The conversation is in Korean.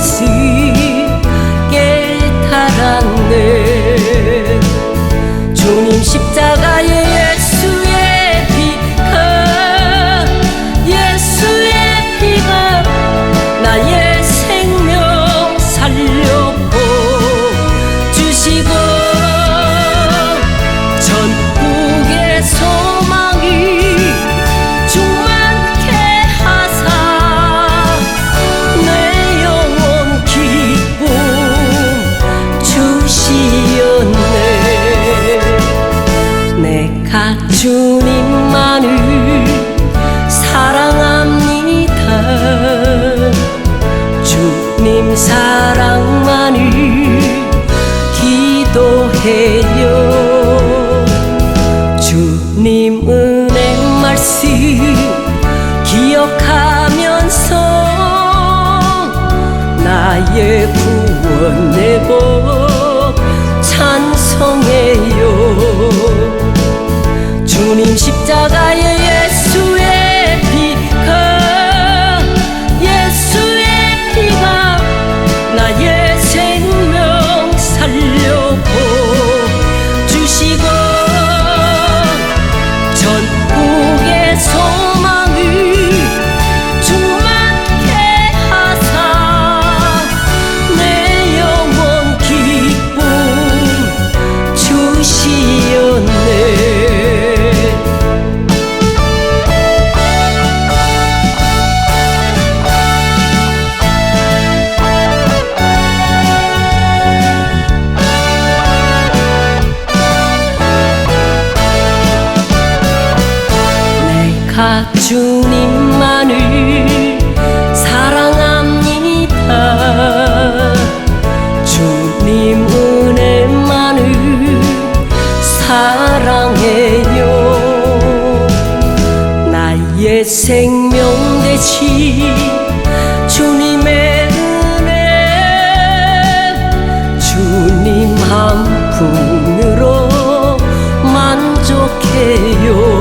see 주님만을 사랑합니다. 주님 사랑만을 기도해요. 주님 은혜 말씀 기억하면서 나의 구원 내복 찬송해 다 주님만을 사랑합니다. 주님 은혜만을 사랑해요. 나의 생명 대신 주님의 은혜 주님 한 분으로 만족해요.